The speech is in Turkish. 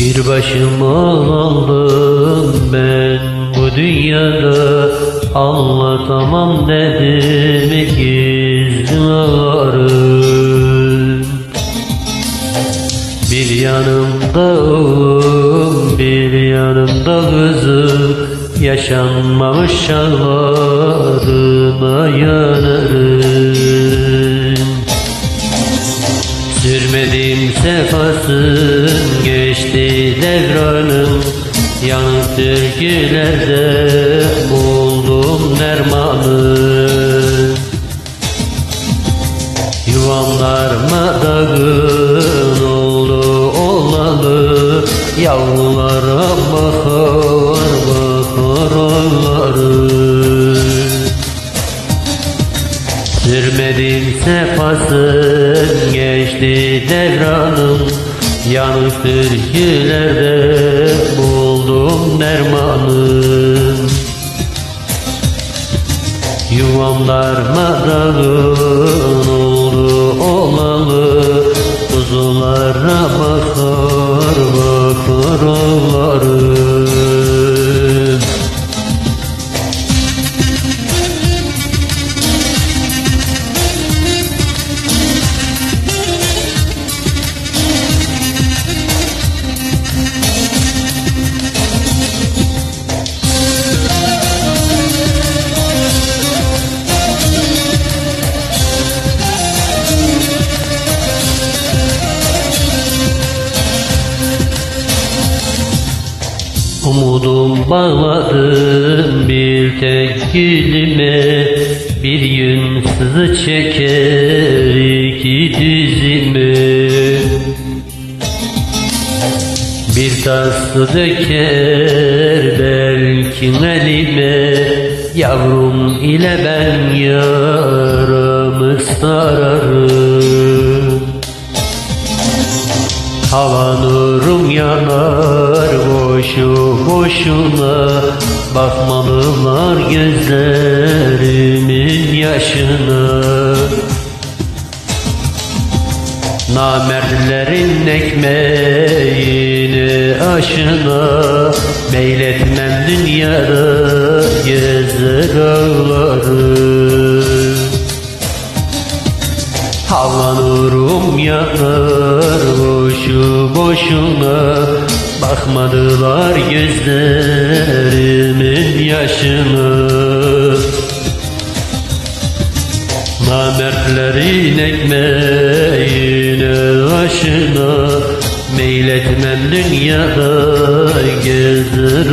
Şu başıma aldım ben bu dünyada. Anlatamam dedim gizli ağrım Bir yanımda oğlum, bir yanımda kızım. Yaşanmamış ağlarıma yanarım Sürmedim sefasın geçti devranım. Yanık türkülerde buldum dermanı. Yuvam darmadağın oldu olalı Yavrulara bakar bakar ağları Sürmedim sefasın geçti devranım. Yanık türkülerde buldum dermanım. Yuvam darmadağın Umudum bağladım bir tek gülüme. Bir gün sızı çeker iki dizime. Bir tas su döker belki elime Yavrum ile ben yaramı sararım. Hava nurum yanar boşu boşuna Bakmalılar gözlerimin yaşına. Namertlerin ekmeğini aşına Meyletmem dünyada gezer ağları Hava nurum yanar boşu boşuna Bakmadılar gözlerimin yaşına Namertlerin ekmeğine aşına. Meyletmem dünyada gezer